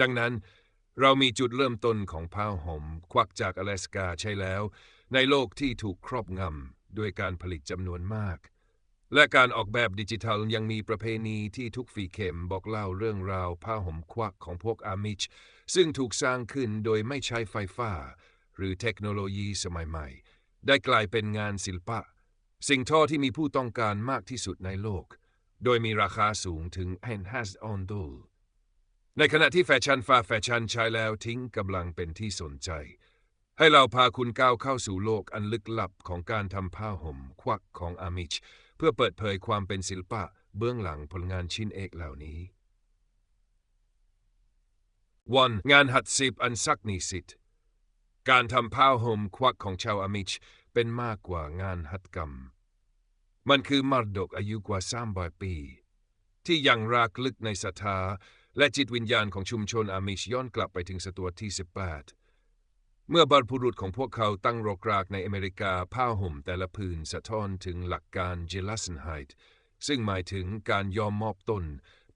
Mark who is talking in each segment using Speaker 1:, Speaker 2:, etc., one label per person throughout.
Speaker 1: ดังนั้นเรามีจุดเริ่มต้นของผ้าห่มควักจากอลาสกาใช่แล้ว ในโลกที่ถูกครอบงำด้วยการผลิตจำนวนมาก และการออกแบบดิจิทัลยังมีประเพณีที่ทุกฝีเข็มบอกเล่าเรื่องราวผ้าห่มควักของพวกอามิช ซึ่งถูกสร้างขึ้นโดยไม่ใช้ไฟฟ้า หรือเทคโนโลยีสมัยใหม่ ได้กลายเป็นงานศิลปะ สิ่งท่อที่มีผู้ต้องการมากที่สุดในโลก โดยมีราคาสูงถึง 1,500ออนดูล ในขณะที่แฟชั่นฟ้าแฟชั่นใช้แล้วทิ้งกำลังเป็นที่สนใจ ให้เราพาคุณก้าวเข้าสู่โลกอันลึกลับของการทำผ้าห่ม ควักของอามิช เพื่อเปิดเผยความเป็นศิลปะเบื้องหลังผลงานชิ้นเอกเหล่านี้วันงานหัดสิบอันซักนิสิตการทำผ้าห่มควักของชาวอามิช เป็นมากกว่างานหัตกรรม มันคือมรดกอายุกว่าสามอยปี ที่ยังรากลึกในศรัทธา และจิตวิญญาณของชุมชนอามิชย้อนกลับไปถึงศตวรรษที่ 18 เมื่อบรรพุรุษของพวกเขาตั้งรกรากในอเมริกาผ้าห่มแต่ละผืนสะท้อนถึงหลักการเจลัสนไฮต์ซึ่งหมายถึงการยอมมอบตน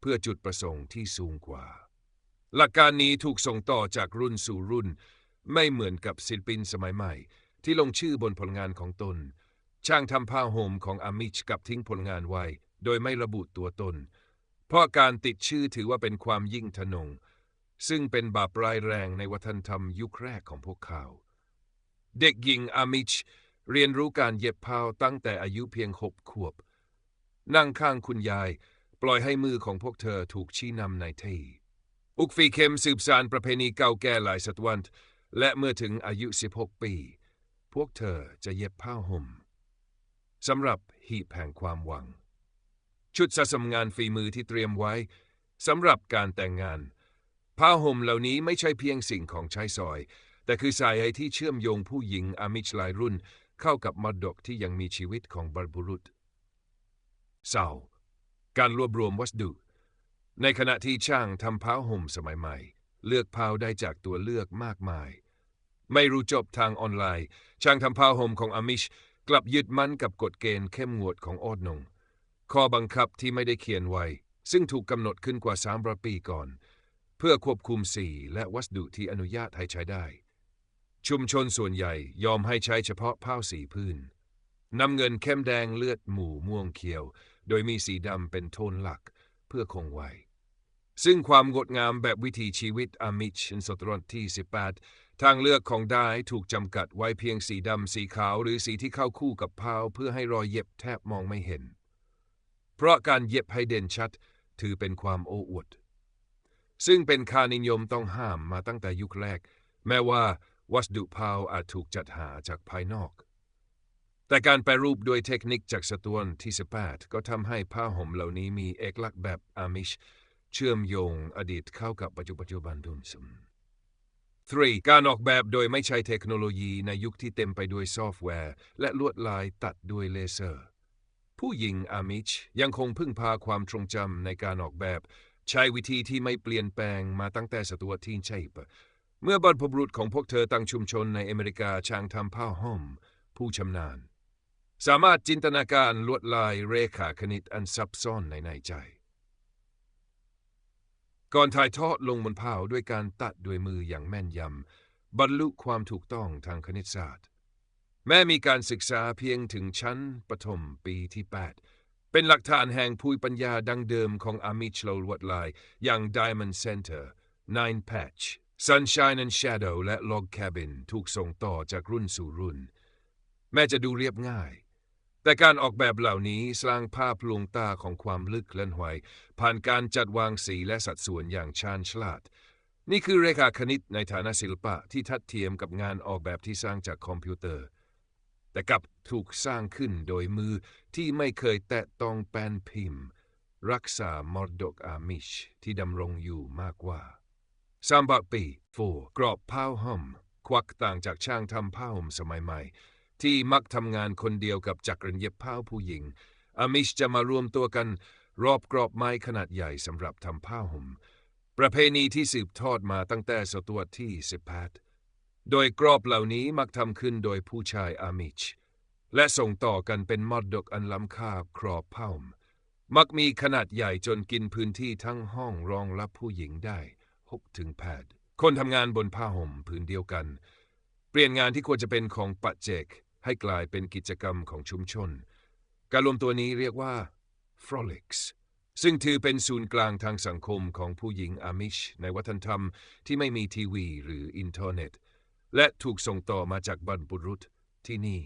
Speaker 1: เพื่อจุดประสงค์ที่สูงกว่า หลักการนี้ถูกส่งต่อจากรุ่นสู่รุ่น ไม่เหมือนกับศิลปินสมัยใหม่ ที่ลงชื่อบนผลงานของตน ช่างทำผ้าห่มของอามิชกับทิ้งผลงานไว้ โดยไม่ระบุตัวตน เพราะการติดชื่อถือว่าเป็นความยิ่งทะนง ซึ่งเป็นบาปร้ายแรงในวัฒนธรรมยุคแรกของพวกเขา เด็กหญิงอามิช เรียนรู้การเย็บผ้าตั้งแต่อายุเพียงหกขวบ นั่งข้างคุณยาย ปล่อยให้มือของพวกเธอถูกชี้นำในที่อุกฟีเคมสืบสานประเพณีเก่าแก่หลายศตวรรษและเมื่อถึงอายุ 16 ปี พวกเธอจะเย็บผ้าห่มสำหรับหีบแห่งความหวัง ชุดสะสมงานฝีมือที่เตรียมไว้สำหรับการแต่งงาน ผ้าห่มเหล่านี้ไม่ใช่เพียงสิ่งของใช้สอย แต่คือสายใยที่เชื่อมโยงผู้หญิงอามิชหลายรุ่น เข้ากับมรดกที่ยังมีชีวิตของบรรพบุรุษเศร้าการรวบรวมวัสดุ ในขณะที่ช่างทำผ้าห่มสมัยใหม่ เลือกผ้าได้จากตัวเลือกมากมาย ไม่รู้จบทางออนไลน์ ช่างทำผ้าห่มของอามิช กลับยึดมั่นกับกฎเกณฑ์เข้มงวดของออดนง ข้อบังคับที่ไม่ได้เขียนไว้ ซึ่งถูกกำหนดขึ้นกว่า300ปีก่อน เพื่อควบคุมสีและวัสดุที่อนุญาตให้ใช้ได้ ชุมชนส่วนใหญ่ยอมให้ใช้เฉพาะผ้าสีพื้นนำเงินเข้มแดงเลือดหมู่ม่วงเขียว โดยมีสีดำเป็นโทนหลักเพื่อคงไว้ ซึ่งความงดงามแบบวิถีชีวิตอามิชในศตวรรษที่ 18 ทางเลือกของได้ถูกจำกัดไว้เพียงสีดำสีขาวหรือสีที่เข้าคู่กับผ้าเพื่อให้รอยเย็บแทบมองไม่เห็น เพราะการเย็บให้เด่นชัดถือเป็นความโอ้อวด ซึ่งเป็นค่านิยมต้องห้ามมาตั้งแต่ยุคแรก แม้ว่าวัสดุผ้าอาจถูกจัดหาจากภายนอก แต่การแปรรูปด้วยเทคนิคจากศตวรรษที่18ก็ทำให้ผ้าห่มเหล่านี้มีเอกลักษณ์แบบอามิช เชื่อมโยงอดีตเข้ากับปัจจุบันดุมสม 3. การออกแบบโดยไม่ใช้เทคโนโลยีในยุคที่เต็มไปด้วยซอฟต์แวร์ และลวดลายตัดด้วยเลเซอร์ ผู้หญิงอามิชยังคงพึ่งพาความทรงจำในการออกแบบ ใช้วิธีที่ไม่เปลี่ยนแปลงมาตั้งแต่ศตวรรษที่ใช่ปะเมื่อบรรพบุรุษของพวกเธอตั้งชุมชนในอเมริกาช่างทำผ้าห่มผู้ชำนาญ สามารถจินตนาการลวดลายเรขาคณิตอันซับซ้อนในในใจ ก่อนถ่ายทอดลงบนผ้าด้วยการตัดด้วยมืออย่างแม่นยำบรรลุความถูกต้องทางคณิตศาสตร์ แม้มีการศึกษาเพียงถึงชั้นประถมปีที่ 8 เป็นหลักฐานแห่งภูมิปัญญาดังเดิมของอามิชโลลวดลายอย่าง Diamond Center Nine Patch Sunshine and Shadow และ Log Cabin ถูกส่งต่อจากรุ่นสู่รุ่น แม้จะดูเรียบง่าย แต่การออกแบบเหล่านี้สร้างภาพลวงตาของความลึกและหวยผ่านการจัดวางสีและสัดส่วนอย่างชาญฉลาดนี่คือเรขาคณิตในฐานะศิลปะที่ทัดเทียมกับงานออกแบบที่สร้างจากคอมพิวเตอร์ แต่กลับถูกสร้างขึ้นโดยมือที่ไม่เคยแตะต้องแป้นพิมพ์ รักษามรดกอามิชที่ดำรงอยู่มากกว่าสามบาทปีโฟกรอบผ้าห่มควักต่างจากช่างทำผ้าห่มสมัยใหม่ ที่มักทำงานคนเดียวกับจักรเย็บผ้าผู้หญิง อามิชจะมารวมตัวกันรอบกรอบไม้ขนาดใหญ่สำหรับทำผ้าห่มประเพณีที่สืบทอดมาตั้งแต่ศตวรรษที่ 18 โดยกรอบเหล่านี้มักทำขึ้นโดยผู้ชายอามิช และส่งต่อกันเป็นมรดกอันล้ำค่าครอบผ้าห่มมักมีขนาดใหญ่จนกินพื้นที่ทั้งห้องรองรับผู้หญิงได้6ถึง8คนทำงานบนผ้าห่มผืนเดียวกัน เปลี่ยนงานที่ควรจะเป็นของปัจเจก ให้กลายเป็นกิจกรรมของชุมชน การรวมตัวนี้เรียกว่า Frolics ซึ่งถือเป็นศูนย์กลางทางสังคมของผู้หญิงอามิช ในวัฒนธรรมที่ไม่มีทีวีหรืออินเทอร์เน็ต และถูกส่งต่อมาจากบรรพบุรุษที่นี่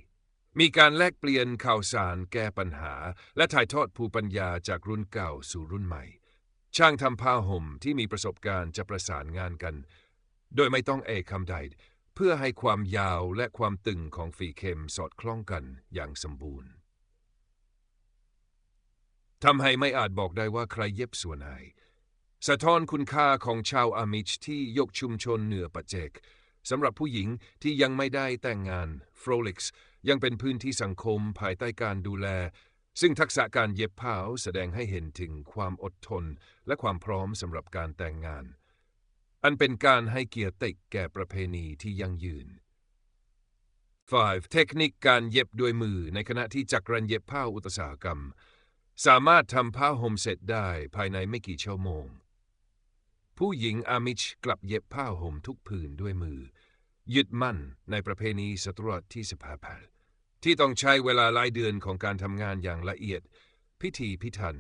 Speaker 1: มีการแลกเปลี่ยนข่าวสารแก้ปัญหา และถ่ายทอดภูมิปัญญาจากรุ่นเก่าสู่รุ่นใหม่ ช่างทำผ้าห่มที่มีประสบการณ์จะประสานงานกัน โดยไม่ต้องเอกคำใด เพื่อให้ความยาวและความตึงของฝีเข็มสอดคล้องกันอย่างสมบูรณ์ทำให้ไม่อาจบอกได้ว่าใครเย็บส่วนไหนสะท้อนคุณค่าของชาวอามิชที่ยกชุมชนเหนือปัจเจก สำหรับผู้หญิงที่ยังไม่ได้แต่งงานฟรลิกส์ยังเป็นพื้นที่สังคมภายใต้การดูแล ซึ่งทักษะการเย็บผ้าแสดงให้เห็นถึงความอดทน และความพร้อมสำหรับการแต่งงาน อันเป็นการให้เกียรติแก่ประเพณีที่ยั่งยืน 5. เทคนิคการเย็บด้วยมือในขณะที่จักรันเย็บผ้าอุตสาหกรรม สามารถทำผ้าห่มเสร็จได้ภายในไม่กี่ชั่วโมง ผู้หญิงอามิชกลับเย็บผ้าห่มทุกผืนด้วยมือ ยึดมั่นในประเพณีศตรรษที่18ที่ต้องใช้เวลาหลายเดือนของการทำงานอย่างละเอียด พิธีพิถัน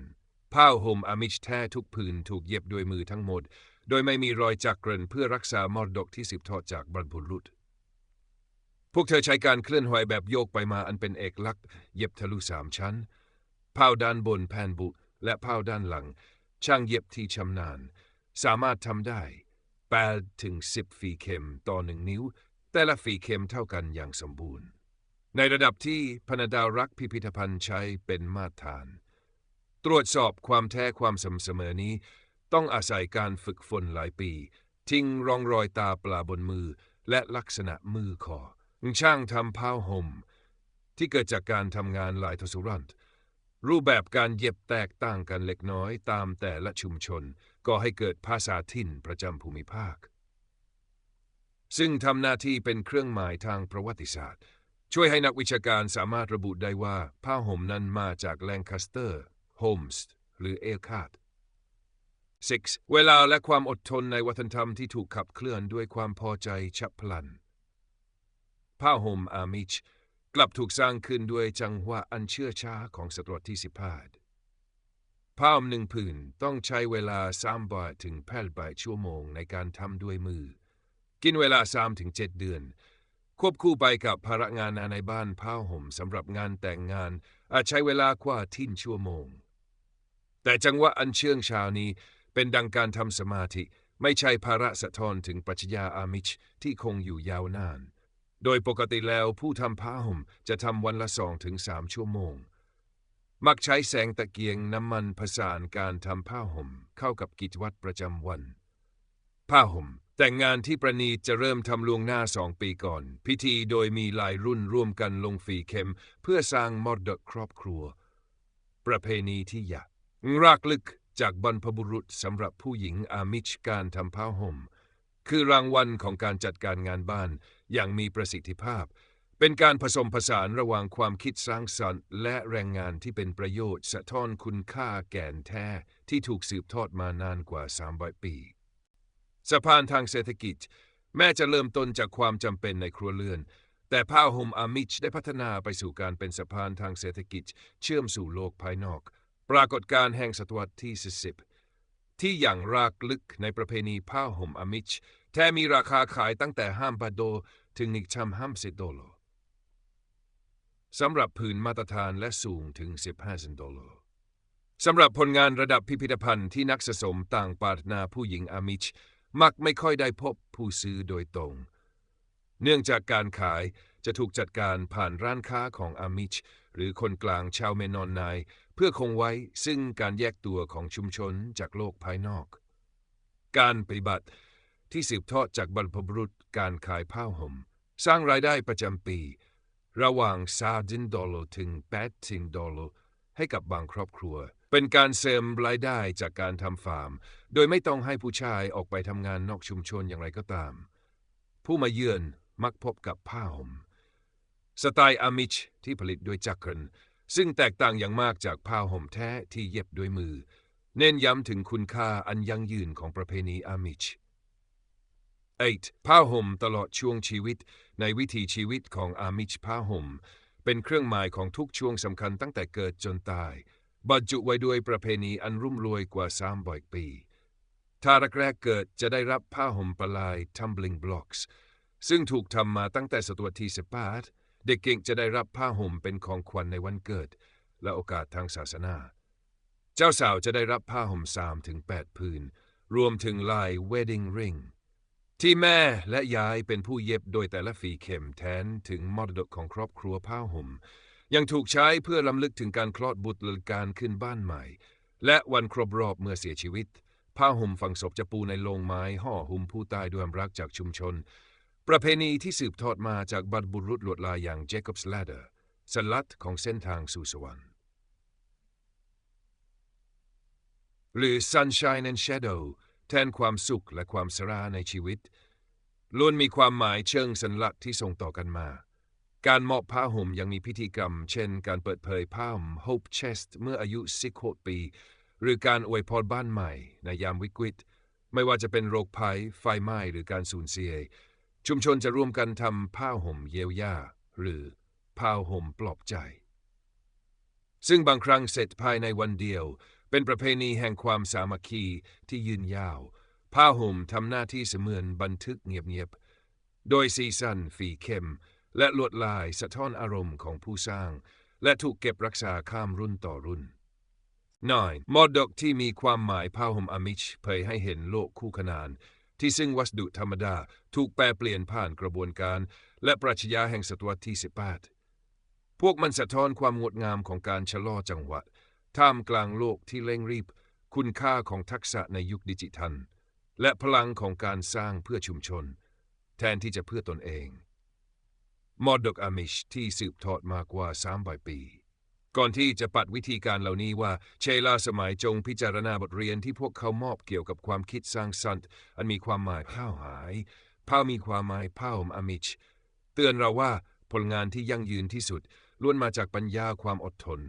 Speaker 1: ผ้าห่มอามิชแท้ทุกผืนถูกเย็บด้วยมือทั้งหมด โดยไม่มีรอยจักรันเพื่อรักษามรดกที่สืบทอดจากบรรพบุรุษพวกเธอใช้การเคลื่อนไหวแบบโยกไปมาอันเป็นเอกลักษณ์เย็บทะลุสามชั้นเผาด้านบนแผ่นบุ และเผาด้านหลัง ช่างเย็บที่ชำนาญ สามารถทำได้8ถึง10 ฝีเข็มต่อหนึ่งนิ้ว แต่ละฝีเข็มเท่ากันอย่างสมบูรณ์ ในระดับที่พนดารักพิพิธภัณฑ์ใช้เป็นมาตรฐาน ตรวจสอบความแท้ความสม่ำเสมอนี้ ต้องอาศัยการฝึกฝนหลายปี ทิ้งร่องรอยตาปลาบนมือ และลักษณะมือคอช่างทำผ้าห่มที่เกิดจากการทำงานหลายทศวรรษรูปแบบการเย็บแตกต่างกันเล็กน้อยตามแต่ละชุมชน ก็ให้เกิดภาษาถิ่นประจำภูมิภาค ซึ่งทำหน้าที่เป็นเครื่องหมายทางประวัติศาสตร์ ช่วยให้นักวิชาการสามารถระบุได้ว่าผ้าห่มนั้นมาจากแลงคาสเตอร์ โฮมส์หรือเอลคาด 6. เวลาและความอดทนในวัฒนธรรมที่ถูกขับเคลื่อนด้วยความพอใจฉับพลัน ผ้าห่มอามิช กลับถูกสร้างขึ้นด้วยจังหวะอันเชื่อช้าของศตวรรษที่ 15 ผ้าหนึ่งผืนต้องใช้เวลาสามบาทถึงแปดบาทชั่วโมงในการทำด้วยมือ กินเวลาสามถึงเจ็ดเดือน ควบคู่ไปกับภาระงานในบ้านผ้าห่มสำหรับงานแต่งงาน อาจใช้เวลากว่าทิ้นชั่วโมง แต่จังหวะอันเชื่องชาวนี้เป็นดังการทำสมาธิ ไม่ใช่ภาระสะท้อนถึงปรัชญาอามิชที่คงอยู่ยาวนาน โดยปกติแล้วผู้ทำผ้าห่มจะทำวันละสองถึงสามชั่วโมง มักใช้แสงตะเกียงน้ำมันผสานการทำผ้าห่มเข้ากับกิจวัตรประจำวัน ผ้าห่ม แต่งงานที่ประณีตจะเริ่มทำลวงหน้าสองปีก่อน พิธีโดยมีหลายรุ่นร่วมกันลงฝีเข็ม เพื่อสร้างมรดกครอบครัว ประเพณีที่ยากรากลึกจากบรรพบุรุษสำหรับผู้หญิงอามิชการทำผ้าห่ม คือรางวัลของการจัดการงานบ้านอย่างมีประสิทธิภาพ เป็นการผสมผสานระหว่างความคิดสร้างสรรค์และแรงงานที่เป็นประโยชน์สะท้อนคุณค่าแก่นแท้ที่ถูกสืบทอดมานานกว่า 300 ปี สะพานทางเศรษฐกิจ แม้จะเริ่มต้นจากความจำเป็นในครัวเรือน แต่ผ้าห่มอามิชได้พัฒนาไปสู่การเป็นสะพานทางเศรษฐกิจ เชื่อมสู่โลกภายนอก ปรากฏการแห่งศตวรรษที่10ที่อย่างรากลึกในประเพณีผ้าห่มอามิชแท้มีราคาขายตั้งแต่ห้ามบาโดถึงนิกชัมห้ามสิโดโล สำหรับผืนมาตรฐานและสูงถึง 15เซนดโลลาร์สำหรับผลงานระดับพิพิธภัณฑ์ที่นักสะสมต่างปารถนาผู้หญิงอามิช มักไม่ค่อยได้พบผู้ซื้อโดยตรง เนื่องจากการขายจะถูกจัดการผ่านร้านค้าของอามิช หรือคนกลางชาวเมนอนนาย เพื่อคงไว้ซึ่งการแยกตัวของชุมชนจากโลกภายนอก การปฏิบัติที่สืบทอดจากบรรพบุรุษการขายผ้าห่ม สร้างรายได้ประจำปี ระหว่างซาดินดอลลาร์ถึงแปดทินดอลลาร์ให้กับบางครอบครัว เป็นการเสริมรายได้จากการทำฟาร์ม โดยไม่ต้องให้ผู้ชายออกไปทำงานนอกชุมชนอย่างไรก็ตาม ผู้มาเยือนมักพบกับผ้าห่มสไตล์อามิชที่ผลิตด้วยจักรนซึ่งแตกต่างอย่างมากจากผ้าห่มแท้ที่เย็บด้วยมือ เน้นย้ำถึงคุณค่าอันยั่งยืนของประเพณีอามิช 8. ผ้าห่มตลอดช่วงชีวิต ในวิถีชีวิตของอามิชผ้าห่ม เป็นเครื่องหมายของทุกช่วงสำคัญตั้งแต่เกิดจนตาย บรรจุไว้ด้วยประเพณีอันรุ่มรวยกว่า300ปีถ้าแรกเกิดจะได้รับผ้าห่มปลาย tumbling blocks ซึ่งถูกทำมาตั้งแต่ศตวรรษที่18เด็กเก่งจะได้รับผ้าห่มเป็นของขวัญในวันเกิด และโอกาสทางศาสนา เจ้าสาวจะได้รับผ้าห่ม3ถึง8ผืนรวมถึงลาย wedding ring ที่แม่และยายเป็นผู้เย็บโดยแต่ละฝีเข็มแทนถึงมรดกของครอบครัวผ้าห่ม ยังถูกใช้เพื่อลำลึกถึงการคลอดบุตรหรือการขึ้นบ้านใหม่ และวันครบรอบเมื่อเสียชีวิต ผ้าห่มฝังศพจะปูในโลงไม้ห่อหุ้มผู้ตายด้วยรักจากชุมชน ประเพณีที่สืบทอดมาจากบรรพบุรุษหลวดลายอย่าง Jacob's Ladder สลัดของเส้นทางสู่สวรรค์หรือ Sunshine and Shadow แทนความสุขและความสราในชีวิต ล้วนมีความหมายเชิงสัญลักษณ์ที่ส่งต่อกันมา การมอบผ้าห่มยังมีพิธีกรรม เช่น การเปิดเผยผ้าห่ม Hope Chest เมื่ออายุ16ปี หรือการอวยพรบ้านใหม่ ในยามวิกฤตไม่ว่าจะเป็นโรคภัย ไฟไหม้หรือการสูญเสีย ชุมชนจะร่วมกันทำผ้าห่มเยียวยาหรือผ้าห่มปลอบใจ ซึ่งบางครั้งเสร็จภายในวันเดียว เป็นประเพณีแห่งความสามัคคีที่ยืนยาว ผ้าห่มทำหน้าที่เสมือนบันทึกเงียบๆ โดยสีสันฝีเข้ม และลวดลายสะท้อนอารมณ์ของผู้สร้าง และถูกเก็บรักษาข้ามรุ่นต่อรุ่น 9. มอดกที่มีความหมายผ้าห่มอมิชเผยให้เห็นโลกคู่ขนาน ที่ซึ่งวัสดุธรรมดาถูกแปลเปลี่ยนผ่านกระบวนการ และปรัชญาแห่งศตวรรษที่ 18 พวกมันสะท้อนความงดงามของการชะลอจังหวะ ท่ามกลางโลกที่เร่งรีบ คุณค่าของทักษะในยุคดิจิทัล และพลังของการสร้างเพื่อชุมชน แทนที่จะเพื่อตนเอง มอดดกอามิชที่สืบทอดมากว่า300ปี ก่อนที่จะปัดวิธีการเหล่านี้ว่าเชลาสมัยจงพิจารณาบทเรียนที่พวกเขามอบเกี่ยวกับความคิดสร้างสรรค์ อันมีความหมายผ้าหายผ้ามีความหมายผ้าห่มอามิชเตือนเราว่าผลงานที่ยั่งยืนที่สุดล้วนมาจากปัญญาความอดทน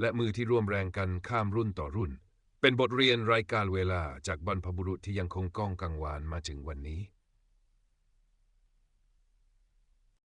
Speaker 1: และมือที่ร่วมแรงกันข้ามรุ่นต่อรุ่น เป็นบทเรียนรายการเวลาจากบรรพบุรุษที่ยังคงก้องกังวานมาถึงวันนี้